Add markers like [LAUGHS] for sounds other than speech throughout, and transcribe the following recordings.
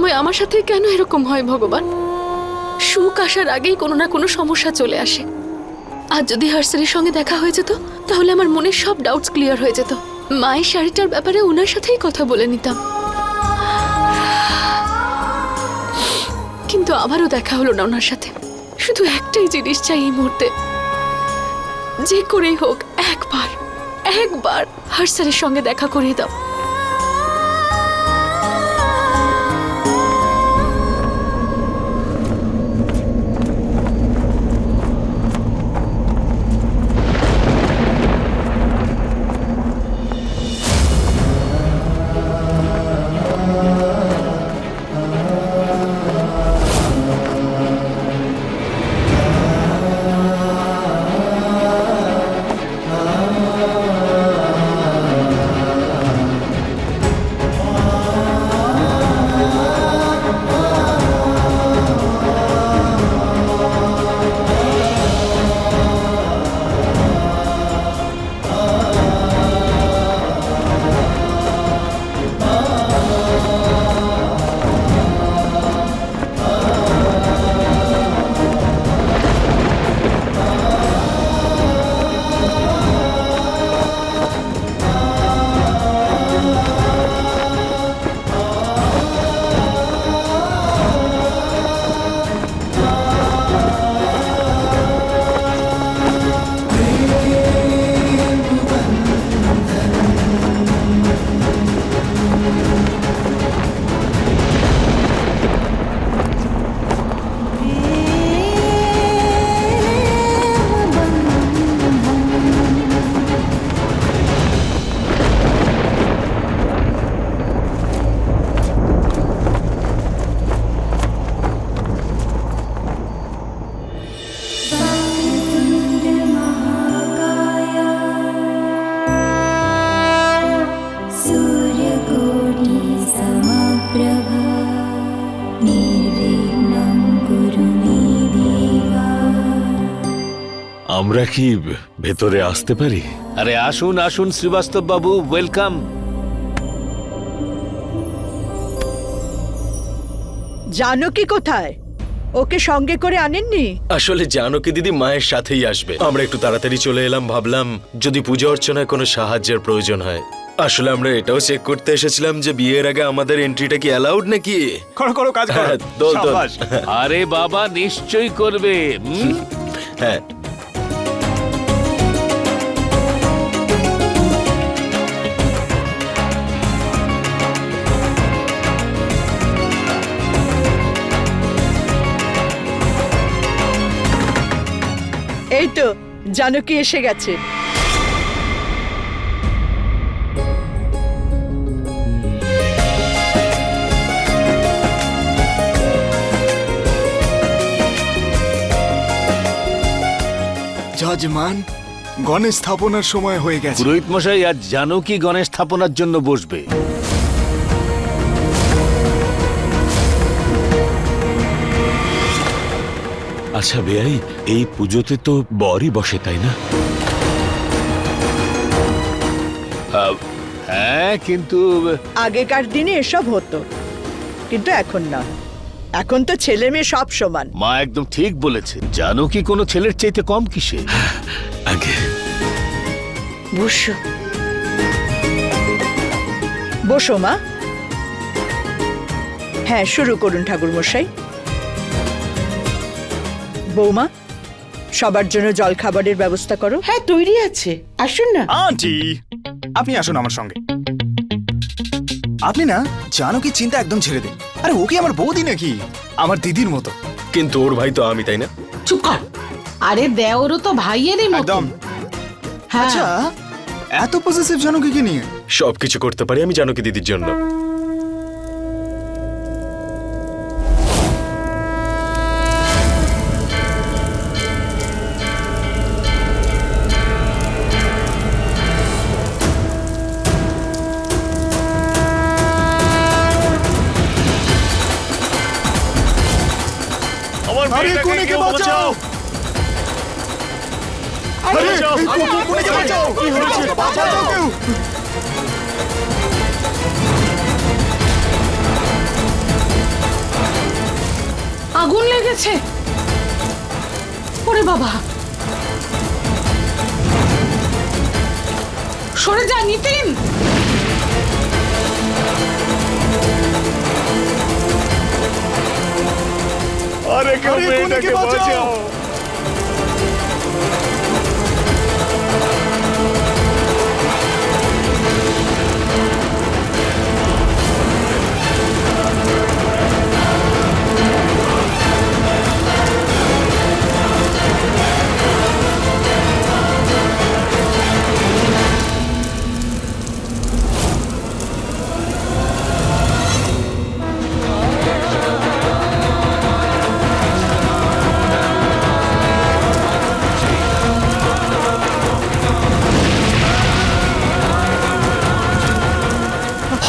সময় আমার সাথে কেন এরকম হয়, ভগবান? সুখ আসার আগেই কোনো না কোনো সমস্যা চলে আসে। আর যদি হার্সারির সঙ্গে দেখা হয়ে যেত, তাহলে আমার মনের সব ডাউটস ক্লিয়ার হয়ে যেত। মায়ের শাড়িটার ব্যাপারে ওনার সাথেই কথা বলে নিতাম। কিন্তু আবারও দেখা হলো না ওনার সাথে। শুধু একটাই জিনিস চাই এই মুহূর্তে। যে করেই হোক, একবার একবার হার্সারের সঙ্গে দেখা করিয়ে দাও। আমরা কি ভেতরে আসতে পারি? আরে আসুন আসুন শ্রীবাস্তব বাবু ওয়েলকাম। জানকী কোথায়? ওকে সঙ্গে করে আনেননি? আসলে জানকী দিদি মায়ের সাথেই আসবে। আমরা একটু তাড়াতাড়ি চলে এলাম ভাবলাম যদি পূজা অর্চনায় কোনো সাহায্যের প্রয়োজন হয়। আসলে আমরা এটাও চেক করতে এসেছিলাম যে বিয়ের আগে আমাদের এন্ট্রিটা কি অ্যালাউড নাকি? করো করো কাজ করো। হ্যাঁ, [LAUGHS] দোল, দোল। সাবাস। আরে বাবা নিশ্চয়ই করবে হুম? হ্যাঁ এই তো জানকী এসে গেছে। যজমান গণেশ স্থাপনার সময় হয়ে গেছে। পুরোহিত মশাই আজ জানো কি গণেশ স্থাপনার জন্য বসবে। আচ্ছা বেআই এই পুজোতে তো বরই বসে তাই না? হ্যাঁ কিন্তু আগেকার দিনে এসব হতো কিন্তু এখন না। এখন তো ছেলে মেয়ে সব সমান। মা একদম ঠিক বলেছে। জানো কি কোনো ছেলের চাইতে কম কিসে? আগে। বসো। বসো মা। হ্যাঁ শুরু করুন ঠাকুর মশাই বৌমা সবার জন্য জল খাবারের ব্যবস্থা করো। হ্যাঁ তৈরি আছে। আসুন না। আন্টি আপনি আসুন আমার সঙ্গে। আপনি না জানকীর চিন্তা একদম ছেড়ে দিন। আরে ও কি আমার বৌদি নাকি? আমার দিদির মতো। কিন্তু ওর ভাই তো আমি তাই না? চুপ কর। আরে দেওরও তো ভাইয়েরই মতো। একদম। হ্যাঁ। আচ্ছা এত পজিটিভ জানকীকে নিয়ে? সবকিছু করতে পারি আমি জানো কি দিদির জন্য। বাঁচাও কেউ আগুন লেগেছে। ওরে বাবা। সরে যা নিতিন। আরে কোনেকে বাঁচাও।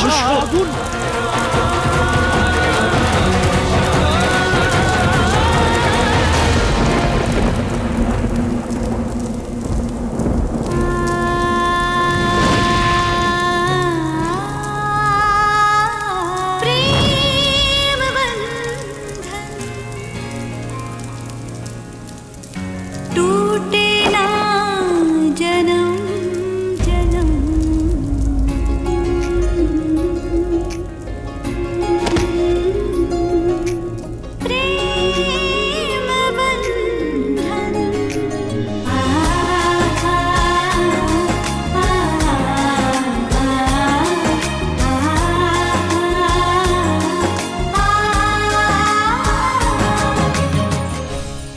十八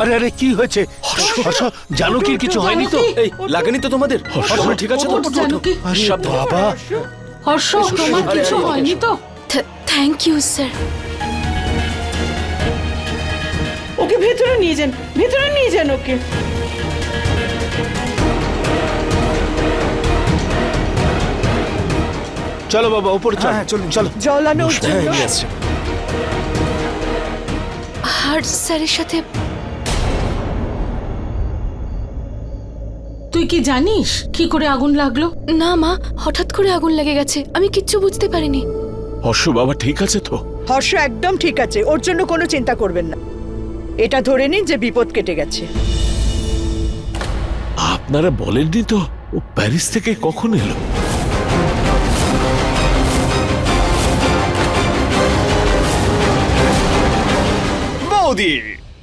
আরে আরে কি হয়েছে? হর্ষ। জানকীর কিছু হয়নি তো? এই লাগেনি তো তোমাদের? হর্ষ। ঠিক আছে তো জানকী। বাবা। হর্ষ তোমার কিছু হয়নি তো? Thank you sir. ওকে ভেতরে নিয়ে যান ভেতরে নিয়ে যান ওকে। চলো বাবা উপরে চলো। হ্যাঁ, চলুন, চলো। জল আনো আসছে। হার্ট স্যারের সাথে তুই কি জানিস কি করে আগুন লাগল? না মা হঠাৎ করে আগুন লেগে গেছে। আমি কিচ্ছু বুঝতে পারিনি। হর্ষ বাবা ঠিক আছে তো? হর্ষ একদম ঠিক আছে। ওর জন্য কোনো চিন্তা করবেন না। এটা ধরে নিন যে বিপদ কেটে গেছে। আপনারা বলেননি তো ও প্যারিস থেকে কখন এলো? বৌদি!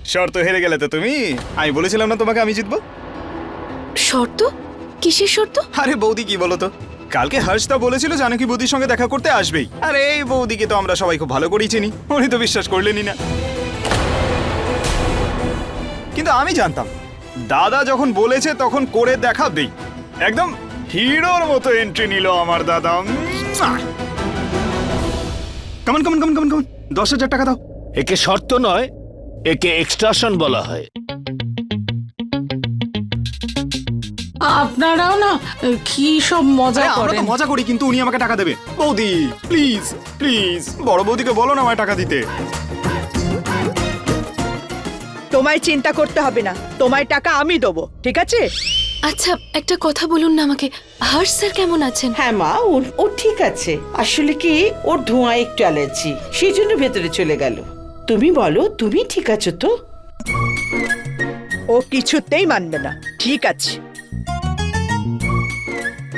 শর্ত হেরে গেলে তো তুমি? আমি বলেছিলাম না তোমাকে আমি জিতবো? শর্ত? কিসের শর্ত? আরে বৌদি কি বলো তো কালকে হর্ষদা বলেছিল জানকি বৌদির সঙ্গে দেখা করতে আসবেই। আরে এই বৌদিকে তো আমরা সবাই খুব ভালো করেই চিনি। উনি তো বিশ্বাস করলেনই না। কিন্তু আমি জানতাম দাদা যখন বলেছে তখন করে দেখাবেই। একদম হিরোর মতো এন্ট্রি নিল আমার দাদা। কেমন কেমন কেমন কেমন কেমন দশ হাজার টাকা দাও। একে শর্ত নয় একে এক্সট্রাশন বলা হয়। আপনারাও না কি সব মজা আরে, আমরা করেন? তো মজা করি কিন্তু উনি আমাকে টাকা দেবে। বৌদি প্লিজ প্লিজ বড় বৌদিকে বলো না আমায় টাকা দিতে। তোমায় চিন্তা করতে হবে না তোমায় টাকা আমি দেবো ঠিক আছে? আচ্ছা একটা কথা বলুন না আমাকে। হর্ষ স্যার কেমন আছেন? হ্যাঁ মা ওর ও ঠিক আছে। আসলে কি ওর ধোঁয়া একটু অ্যালার্জি সেই জন্য ভেতরে চলে গেল। তুমি বলো তুমি ঠিক আছো তো? ও কিছুতেই মানবে না ঠিক আছে।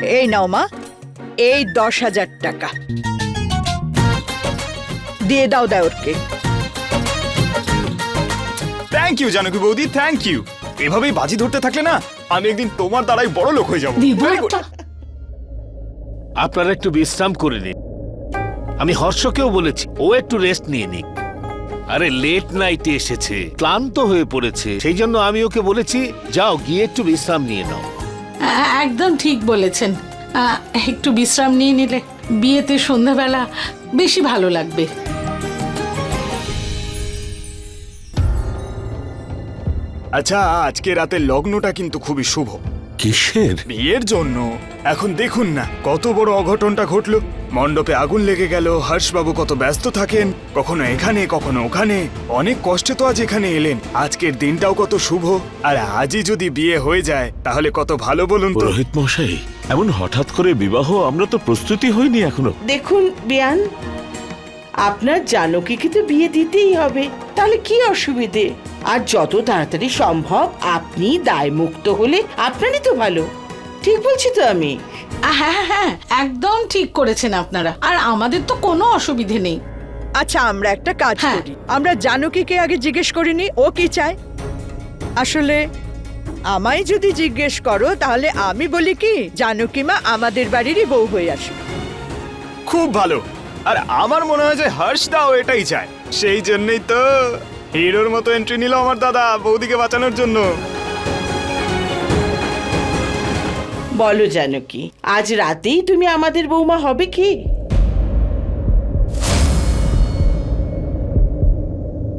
এই নাও মা। এই দশ হাজার টাকা। দিয়ে দাও দেওরকে। থ্যাংক ইউ জানকি বৌদি থ্যাংক ইউ এভাবেই বাজি ধরতে থাকলে না আমি একদিন তোমার দ্বারাই বড় লোক হয়ে যাব। Very good. আপনারা একটু বিশ্রাম করে নিন। আমি হর্ষকেও বলেছি ও একটু রেস্ট নিয়ে নিক। আরে লেট নাইটে এসেছে ক্লান্ত হয়ে পড়েছে সেই জন্য আমি ওকে বলেছি যাও গিয়ে একটু বিশ্রাম নিয়ে নাও। একদম ঠিক বলেছেন। একটু বিশ্রাম নিয়ে নিলে বিয়েতে সন্ধ্যাবেলা বেশি ভালো লাগবে। আচ্ছা আজকে রাতে লগ্নটা কিন্তু খুবই শুভ। কিসের? বিয়ের জন্য। এখন দেখুন না কত বড় অঘটনটা ঘটলো। মণ্ডপে আগুন লেগে গেল হর্ষবাবু কত ব্যস্ত থাকেন কখনো এখানে কখনো ওখানে। অনেক কষ্টে তো আজ এখানে এলেন আজকের দিনটাও কত শুভ। আর আজই যদি বিয়ে হয়ে যায় তাহলে কত ভালো বলুন তো। পুরোহিত মশাই এমন হঠাৎ করে বিবাহ আমরা তো প্রস্তুতি হইনি এখনও। দেখুন বিয়ান আপনার জানকীকে তো বিয়ে দিতেই হবে তাহলে কি অসুবিধে? আর যত তাড়াতাড়ি সম্ভব আপনি দায়মুক্ত হলে আপনারই তো ভালো। ঠিক বলছি তো আমি? হ্যাঁ হ্যাঁ হ্যাঁ একদম ঠিক করেছেন আপনারা। আর আমাদের তো কোনো অসুবিধে নেই। আচ্ছা আমরা একটা কাজ হ্যাঁ। করি। আমরা জানকীকে আগে জিজ্ঞেস করিনি ও কি চায়? আসলে আমায় যদি জিজ্ঞেস করো তাহলে আমি বলি কি জানকী মা আমাদের বাড়িরই বউ হয়ে আসবে খুব ভালো। আর আমার মনে হয় যে হর্ষদাও এটাই চায়। সেই জন্যই তো হিরোর মতো এন্ট্রি নিল আমার দাদা বৌদিকে বাঁচানোর জন্য। বলো জানো কি। আজ রাতেই তুমি আমাদের বৌমা হবে কি?